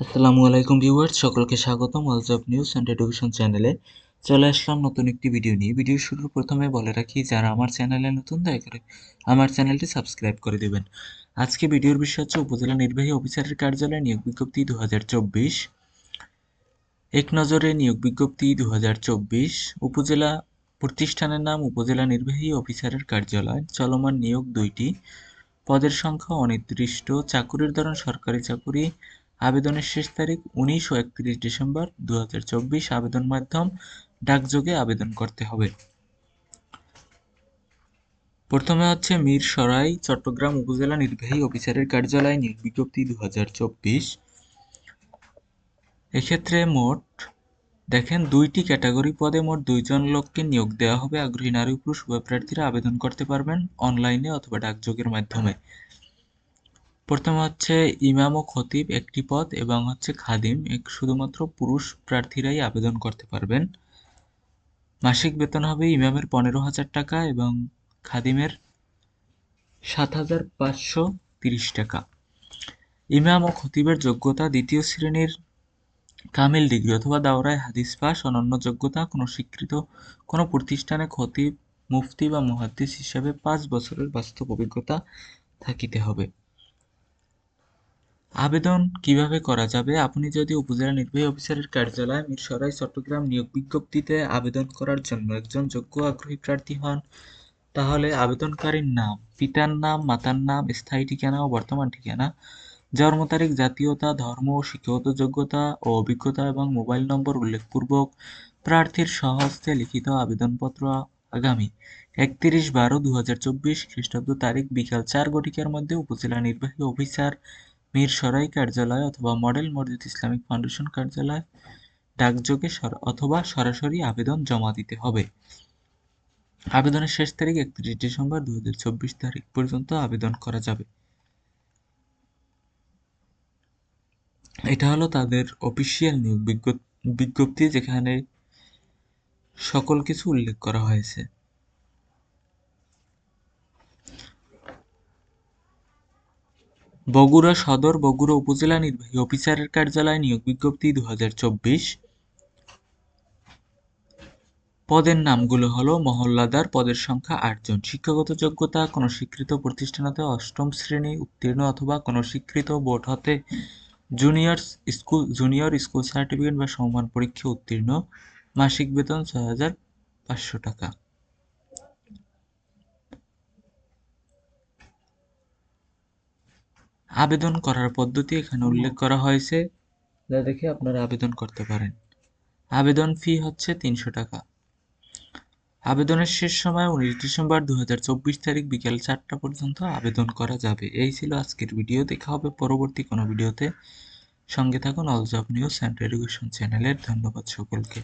আসসালামু আলাইকুম ভিউয়ার্স, সকলকে স্বাগতম অলস অফ নিউজ অ্যান্ড এডুকেশন চ্যানেলে চলে আসলাম নতুন একটি ভিডিও নিয়ে। ভিডিও শুরুর প্রথমে বলে রাখি, যারা আমার চ্যানেলে নতুন, দয়া করে আমার চ্যানেলটি সাবস্ক্রাইব করে দেবেন। আজকে ভিডিওর বিষয় হচ্ছে উপজেলা নির্বাহী অফিসারের কার্যালয় নিয়োগ বিজ্ঞপ্তি দু এক নজরে নিয়োগ বিজ্ঞপ্তি দু হাজার চব্বিশ, উপজেলা প্রতিষ্ঠানের নাম উপজেলা নির্বাহী অফিসারের কার্যালয়। চলমান নিয়োগ দুইটি। পদের সংখ্যা অনির্দিষ্ট। চাকুরির ধরন সরকারি চাকুরি। আবেদনের শেষ তারিখ উনিশ ও একত্রিশ ডিসেম্বর দুহাজার চব্বিশ আবেদন মাধ্যম ডাকযোগে আবেদন করতে হবে। প্রথমে হচ্ছে মীর সরাই, চট্টগ্রাম উপজেলা নির্বাহী অফিসারের কার্যালয় নিয়োগ বিজ্ঞপ্তি দু হাজার চব্বিশ। এক্ষেত্রে মোট, দেখেন দুইটি ক্যাটাগরি পদে মোট দুইজন লোককে নিয়োগ দেওয়া হবে। আগ্রহী নারী পুরুষ উভয় প্রার্থীরা আবেদন করতে পারবেন অনলাইনে অথবা ডাকযোগের মাধ্যমে। প্রথমে হচ্ছে ইমাম ও খতিব একটি পদ এবং হচ্ছে খাদিম, এক শুধুমাত্র পুরুষ প্রার্থীরাই আবেদন করতে পারবেন। মাসিক বেতন হবে ইমামের পনেরো হাজার টাকা এবং খাদিমের সাত হাজার পাঁচশো তিরিশ টাকা। ইমাম ও খতিবের যোগ্যতা দ্বিতীয় শ্রেণির কামিল ডিগ্রি অথবা দাওরায় হাদিস পাস, অনন্য যোগ্যতা, কোনো স্বীকৃত কোনো প্রতিষ্ঠানে খতিব, মুফতি বা মুহাদ্দিস হিসাবে পাঁচ বছরের বাস্তব অভিজ্ঞতা থাকিতে হবে। আবেদন কীভাবে করা যাবে? আপনি যদি উপজেলা নির্বাহী অফিসারের কার্যালয় মিরসরাই চট্টগ্রাম নিয়োগ বিজ্ঞপ্তিতে আবেদন করার জন্য একজন যোগ্য আগ্রহী প্রার্থী হন, তাহলে আবেদনকারীর নাম, পিতার নাম, মাতার নাম, স্থায়ী ঠিকানা ও বর্তমান ঠিকানা, জন্ম তারিখ, জাতীয়তা, ধর্ম, শিক্ষাগত যোগ্যতা ও অভিজ্ঞতা এবং মোবাইল নম্বর উল্লেখপূর্বক প্রার্থীর স্বহস্তে লিখিত আবেদনপত্র আগামী একত্রিশ বারো দু হাজার চব্বিশ খ্রিস্টাব্দ তারিখ বিকাল চার ঘটিকার মধ্যে উপজেলা নির্বাহী অফিসার মীরসরাই কার্যালয় অথবা মডেল মসজিদ ইসলামিক ফাউন্ডেশন কার্যালয় ডাকযোগে অথবা সরাসরি আবেদন জমা দিতে হবে। আবেদনের শেষ তারিখ একত্রিশ ডিসেম্বর দু হাজার চব্বিশ তারিখ পর্যন্ত আবেদন করা যাবে। এটা হলো তাদের অফিসিয়াল নিয়োগ বিজ্ঞপ্তি যেখানে সকল কিছু উল্লেখ করা হয়েছে। বগুড়া সদর বগুড়া উপজেলা নির্বাহী অফিসারের কার্যালয় নিয়োগ বিজ্ঞপ্তি দু হাজার চব্বিশ। পদের নামগুলো হলো মহল্লাদার, পদের সংখ্যা আটজন। শিক্ষাগত যোগ্যতা, কোনো স্বীকৃত প্রতিষ্ঠান হতে অষ্টম শ্রেণি উত্তীর্ণ অথবা কোনো স্বীকৃত বোর্ড হতে junior school junior school certificate বা সমমান পরীক্ষা উত্তীর্ণ। মাসিক বেতন ছয় হাজার পাঁচশো টাকা। আবেদন করার পদ্ধতি এখানে উল্লেখ করা হয়েছে। যা দেখে আপনারা আবেদন করতে পারেন। আবেদন ফি হচ্ছে তিনশো টাকা। আবেদনের শেষ সময় উনিশ ডিসেম্বর দু চব্বিশ তারিখ বিকেল চারটা পর্যন্ত আবেদন করা যাবে। এই ছিল আজকের ভিডিও। দেখা হবে পরবর্তী কোনো ভিডিওতে। সঙ্গে থাকুন অল নিউজ অ্যান্ড এডুকেশন চ্যানেলের ধন্যবাদ সকলকে।